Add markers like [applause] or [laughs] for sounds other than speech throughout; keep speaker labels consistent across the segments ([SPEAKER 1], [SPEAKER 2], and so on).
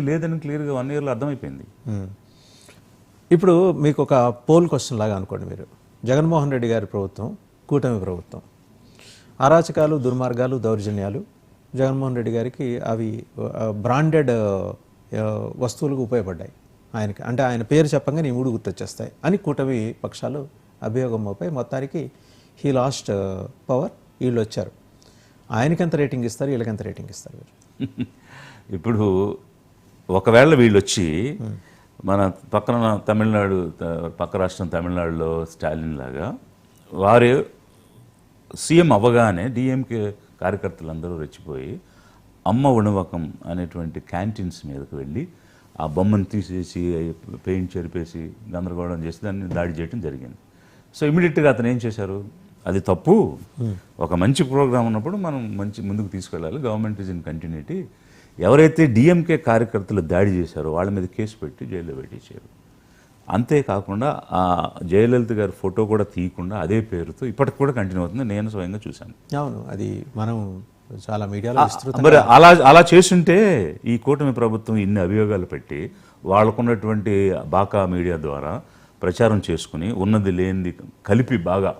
[SPEAKER 1] లేదని క్లియర్గా వన్ ఇయర్లో అర్థమైపోయింది.
[SPEAKER 2] ఇప్పుడు మీకు ఒక పోల్ క్వశ్చన్ లాగా అనుకోండి మీరు. జగన్మోహన్ రెడ్డి గారి ప్రభుత్వం కూటమి ప్రభుత్వం. అరాచకాలు దుర్మార్గాలు దౌర్జన్యాలు జగన్మోహన్ రెడ్డి గారికి అవి బ్రాండెడ్ వస్తువులకు ఉపయోగపడ్డాయి. ఆయనకి అంటే ఆయన పేరు చెప్పంగానే ఈ మూడు గుర్తొచ్చేస్తాయి అని కూటమి పక్షాలు అభియోగం మొత్తానికి హీ లాస్ట్ పవర్ వీళ్ళు వచ్చారు. ఆయనకి ఎంత రేటింగ్ ఇస్తారు వీళ్ళకి ఎంత రేటింగ్ ఇస్తారు మీరు? [laughs]
[SPEAKER 1] ఇప్పుడు ఒకవేళ వీళ్ళు వచ్చి మన పక్కన తమిళనాడు పక్క రాష్ట్రం తమిళనాడులో స్టాలిన్ లాగా వారు సీఎం అవ్వగానే డిఎంకే కార్యకర్తలందరూ రెచ్చిపోయి అమ్మ ఉణవకం అనేటువంటి క్యాంటీన్స్ మీదకి వెళ్ళి ఆ బొమ్మను తీసేసి పెయింట్ చెరిపేసి గందరగోళం చేసి దాన్ని దాడి చేయడం జరిగింది. సో ఇమీడియట్గా అతను ఏం చేశారు? అది తప్పు. ఒక మంచి ప్రోగ్రామ్ ఉన్నప్పుడు మనం మంచి ముందుకు తీసుకెళ్ళాలి. Government is in continuity. ఎవరైతే డిఎంకే కార్యకర్తలు దాడి చేశారో వాళ్ళ మీద కేసు పెట్టి జైల్లో పెట్టించారు. అంతేకాకుండా ఆ జయలలిత గారి ఫోటో కూడా తీయకుండా అదే పేరుతో ఇప్పటికి కూడా కంటిన్యూ అవుతుంది. నేను స్వయంగా చూశాను.
[SPEAKER 2] అవును అది మనం చాలా మీడియాలో
[SPEAKER 1] మరి అలా అలా చేస్తుంటే ఈ కూటమి ప్రభుత్వం ఇన్ని అభియోగాలు పెట్టి వాళ్ళకున్నటువంటి బాకా మీడియా ద్వారా ప్రచారం చేసుకుని ఉన్నది లేనిది కలిపి బాగా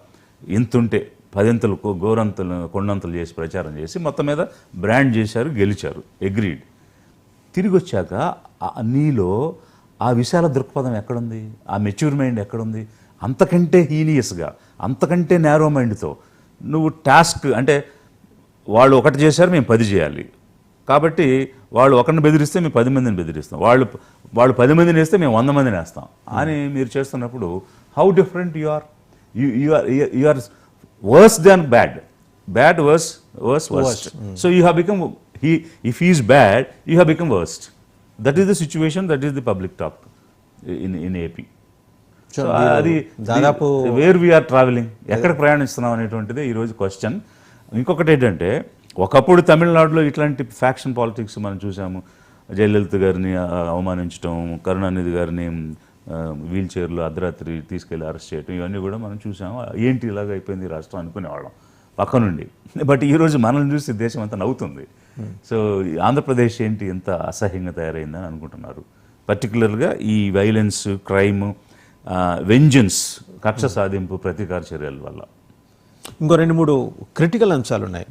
[SPEAKER 1] ఇంతుంటే పదింతలు గోరంతలు కొండంతలు చేసి ప్రచారం చేసి మొత్తం మీద బ్రాండ్ చేశారు గెలిచారు. అగ్రీడ్ తిరిగి వచ్చాక నీలో ఆ విశాల దృక్పథం ఎక్కడుంది? ఆ మెచ్యూర్ మైండ్ ఎక్కడుంది? అంతకంటే హీనియస్గా అంతకంటే నేరో మైండ్తో నువ్వు టాస్క్ అంటే వాళ్ళు ఒకటి చేశారు మేము పది చేయాలి. కాబట్టి వాళ్ళు ఒకరిని బెదిరిస్తే మేము పది మందిని బెదిరిస్తాం. వాళ్ళు వాళ్ళు పది మందిని వేస్తే మేము వంద మందిని వేస్తాం. అని మీరు చేస్తున్నప్పుడు how different you are you are you are worse than bad bad worse worse worst so you have become he if he's bad you have become worst that is the situation that is the public talk in in AP so అది
[SPEAKER 2] దాదాపు
[SPEAKER 1] wear we are travelling ఎక్కడ ప్రయాణిస్తున్నాం అనేటువంటిది ఈరోజు question ఇంకొకటి ఏంటంటే ఒకప్పుడు తమిళనాడులో ఇట్లాంటి ఫ్యాక్షన్ పాలిటిక్స్ మనం చూసాము. జయలలిత గారిని అవమానించడం కరుణానిధి గారిని వీల్ చైర్లో అర్ధరాత్రి తీసుకెళ్ళి అరెస్ట్ చేయటం ఇవన్నీ కూడా మనం చూసాము. ఏంటి ఇలాగ అయిపోయింది రాష్ట్రం అనుకునేవాళ్ళం పక్క నుండి. బట్ ఈరోజు మనల్ని చూసి దేశం అంతా నవ్వుతుంది. సో ఆంధ్రప్రదేశ్ ఏంటి ఎంత అసహ్యంగా తయారైందని అనుకుంటున్నారు. పర్టికులర్గా ఈ వైలెన్స్ క్రైమ్ వెంజన్స్ కక్ష సాధింపు ప్రతీకార చర్యల వల్ల.
[SPEAKER 2] ఇంకో రెండు మూడు క్రిటికల్ అంశాలు ఉన్నాయి